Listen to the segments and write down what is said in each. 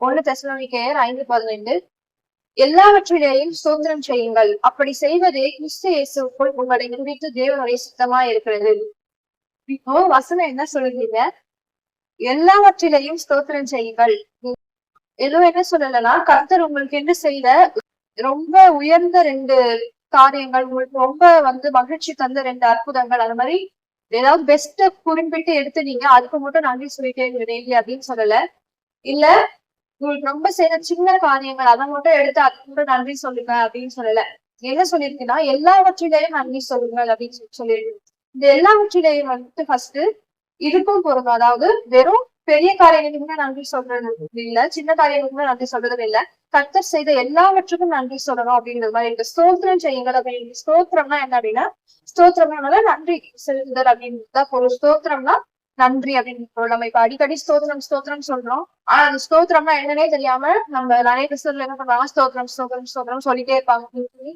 ஒண்ணு தெசலோனிக்கேயர் ஐந்து பதினைந்து. எல்லாவற்றிலேயும் சுதந்திரம் செய்யுங்கள். அப்படி செய்வதே கிறிஸ்து இயேசுக்குள் உங்களை நிரூபித்து தேவனுடைய சித்தமா இருக்கிறது. இப்போ வசனம் என்ன சொல்லுறீங்க எல்லாவற்றிலேயும் ஸ்தோத்திரம் செய்யுங்கள். எதுவும் என்ன சொல்லலைன்னா கர்த்தர் உங்களுக்கு என்ன செய்த? ரொம்ப உயர்ந்த ரெண்டு காரியங்கள் உங்களுக்கு ரொம்ப வந்து மகிழ்ச்சி தந்த ரெண்டு அற்புதங்கள். அது மாதிரி ஏதாவது பெஸ்ட குறிப்பிட்டு எடுத்து நீங்க அதுக்கு மட்டும் நன்றி சொல்லிட்டே டெய்லி அப்படின்னு சொல்லல. இல்ல உங்களுக்கு ரொம்ப செய்த சின்ன காரியங்கள் அதை மட்டும் எடுத்து அதுக்கு மட்டும் நன்றி சொல்லுங்க அப்படின்னு சொல்லல. என்ன சொல்லியிருக்கீங்கன்னா எல்லாவற்றிலையும் நன்றி சொல்லுங்க அப்படின்னு சொல்லி சொல்லியிருக்கு இந்த எல்லாவற்றிலையும் வந்துட்டு ஃபர்ஸ்ட் இருக்கும் பொருந்தும். அதாவது வெறும் பெரிய காரியங்களுக்குமே நன்றி சொல்றது இல்ல சின்ன காரியங்களுக்குமே நன்றி சொல்றது இல்ல. கத்தர் செய்த எல்லாவற்றுக்கும் நன்றி சொல்லணும் அப்படிங்கிற மாதிரி இருக்கு ஸ்தோத்திரம் செய்யுங்கள் அப்படின்னு ஸ்தோத்திரம்னா என்ன அப்படின்னா ஸ்தோத்திரம்னால நன்றி செலுத்துதல் அப்படின்னு தான் பொருள். ஸ்தோத்திரம்னா நன்றி அப்படின்னு நம்ம இப்ப அடிக்கடி ஸ்தோத்திரம் ஸ்தோத்திரம் சொல்றோம். ஆனா அந்த ஸ்தோத்திரம்னா என்னன்னே தெரியாம நம்ம நிறைய கிறிஸ்தவர்கள் என்ன பண்றாங்க ஸ்தோத்திரம் ஸ்தோத்திரம் ஸ்தோத்திரம் சொல்லிட்டே இருப்பாங்க. அப்படின்னு சொல்லி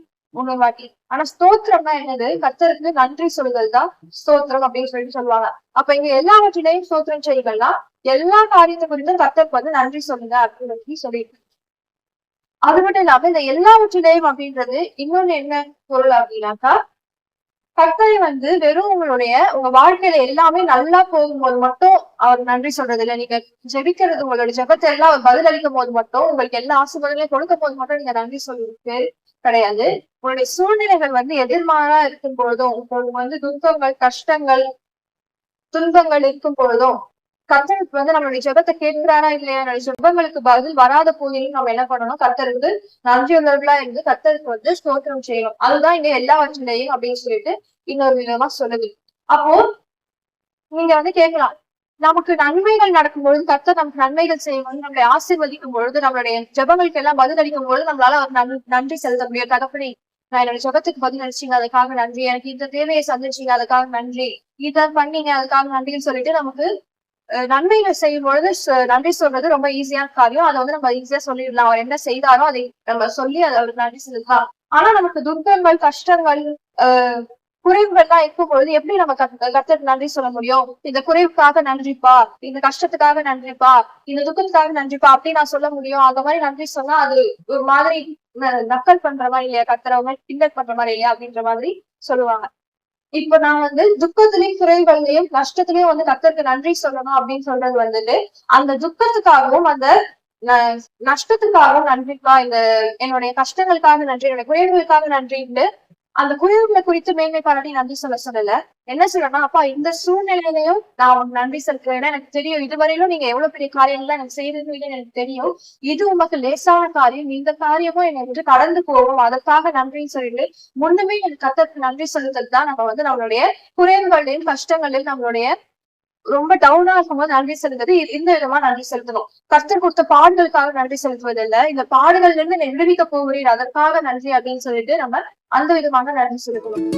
வாட்டி. ஆனா ஸ்தோத்திரம்னா என்னது? கர்த்தருக்கு நன்றி சொல்லுதல் தான் ஸ்தோத்திரம் அப்படின்னு சொல்லிட்டு சொல்லுவாங்க. அப்ப இங்க எல்லாவற்றிலையும் ஸ்தோத்திரம் செய்யுங்கள்னா எல்லா காரியத்தை குறித்தும் கத்தருக்கு வந்து நன்றி சொல்லுங்க அப்படின்னு சொல்லி அது மட்டும் இல்லாம இந்த எல்லாவற்றிலையும் அப்படின்றது இன்னொன்னு என்ன பொருள் அப்படின்னாக்கா கர்த்தரை வந்து வெறும் உங்களுடைய உங்க வாழ்க்கையில எல்லாமே நல்லா போகும்போது மட்டும் அவர் நன்றி சொல்றது இல்ல நீங்க ஜெபிக்கிறது உங்களோட ஜெபத்தை எல்லாம் அவர் பதில் அளிக்கும் போது மட்டும் உங்களுக்கு எல்லா ஆசீர்வாதங்களையும் கொடுக்கும் போது மட்டும் நீங்க நன்றி சொல்லிருக்கு கிடையாது. உங்களுடைய சூழ்நிலைகள் வந்து எதிர்மாறா இருக்கும் பொழுதும் உங்களுக்கு வந்து துன்பங்கள் கஷ்டங்கள் துன்பங்கள் இருக்கும் பொழுதும் கர்த்தருக்கு வந்து நம்மளுடைய ஜெபத்தை கேட்கிறாரா இல்லையா என்னுடைய ஜெபங்களுக்கு பதில் வராத போதிலும் நம்ம என்ன பண்ணணும்? கர்த்தருக்கு நன்றியுள்ளவர்களா இருந்து கர்த்தருக்கு வந்து ஸ்தோத்திரம் செய்யணும். அதுதான் இங்க எல்லாவற்றிலையும் அப்படின்னு சொல்லிட்டு இன்னொரு விதமா சொல்லுது. அப்போ நீங்க வந்து கேட்கலாம். நமக்கு நன்மைகள் நடக்கும் பொழுது கர்த்தர் நமக்கு நன்மைகள் செய்யும் நம்மளை ஆசீர்வதிக்கும் பொழுது நம்மளுடைய ஜபங்களுக்கு எல்லாம் பதில் அளிக்கும் பொழுது நம்மளால அவர் நன்றி செலுத்த முடியும். தகப்பனே நான் என்னோட ஜபத்துக்கு பதில் அளிச்சீங்க அதுக்காக நன்றி. எனக்கு இந்த தேவையை சந்திச்சீங்க. அதுக்காக நன்றி. இதை பண்ணீங்க. அதுக்காக நன்றின்னு சொல்லிட்டு நமக்கு நன்மையில செய்யும் பொழுது நன்றி சொல்றது ரொம்ப ஈஸியான காரியம். அதை வந்து நம்ம ஈஸியா சொல்லிடலாம். அவர் என்ன செய்தாரோ அதை நம்ம சொல்லி அதை அவருக்கு நன்றி செலுத்தலாம் ஆனா நமக்கு துன்பங்கள் கஷ்டங்கள் அஹ் குறைவுகள்லாம் இருக்கும் பொழுது எப்படி நம்ம கத்- நன்றி சொல்ல முடியும்? இந்த குறைவுக்காக நன்றிப்பா இந்த கஷ்டத்துக்காக நன்றிப்பா இந்த துக்கத்துக்காக நன்றிப்பா அப்படி நான் சொல்ல முடியும். அந்த மாதிரி நன்றி சொன்னா அது ஒரு மாதிரி நக்கல் பண்ற மாதிரி இல்லையா? கத்துறவங்க கிண்டல் பண்ற மாதிரி இல்லையா? அப்படின்ற மாதிரி சொல்லுவாங்க. இப்ப நான் வந்து துக்கத்திலையும் குறைவுகள்லயும் நஷ்டத்திலையும் வந்து கத்தருக்கு நன்றி சொல்லணும் அப்படின்னு சொல்றது வந்துட்டு அந்த துக்கத்துக்காகவும் அந்த ந- நஷ்டத்துக்காகவும் நன்றிப்பா இந்த என்னுடைய கஷ்டங்களுக்காக நன்றி என்னுடைய குறைவுகளுக்காக நன்றின்னு அந்த குறைவுகளை குறித்து மேன்மை பாராட்டி நன்றி சொல்ல சொல்லல. என்ன சொல்றேன்னா அப்பா இந்த சூழ்நிலையிலையும் நான் உனக்கு நன்றி சொல்றேன் எனக்கு தெரியும் இதுவரையிலும் நீங்க எவ்வளவு பெரிய காரியங்கள்லாம் எனக்கு செய்தீங்கன்னு எனக்கு தெரியும். இது உமக்கு லேசான காரியம். இந்த காரியமும் என்னை விட்டு கடந்து போகும். அதற்காக நன்றின்னு சொல்லிட்டு முன்னுமே எனக்கு கத்தருக்கு நன்றி செலுத்துறது தான் நம்ம வந்து நம்மளுடைய குறைவுகளையும் கஷ்டங்களையும் நம்மளுடைய ரொம்ப டவுனா இருக்கும்போது நன்றி செலுத்துறது. இந்த விதமா நன்றி செலுத்தணும். கர்த்தர் கொடுத்த பாடுகளுக்காக நன்றி செலுத்துவது இல்ல இந்த பாடுகள்ல இருந்து விடுவிக்க போகிறீர் அதற்காக நன்றி அப்படின்னு சொல்லிட்டு நம்ம அந்த விதமாக நன்றி செலுத்தணும்.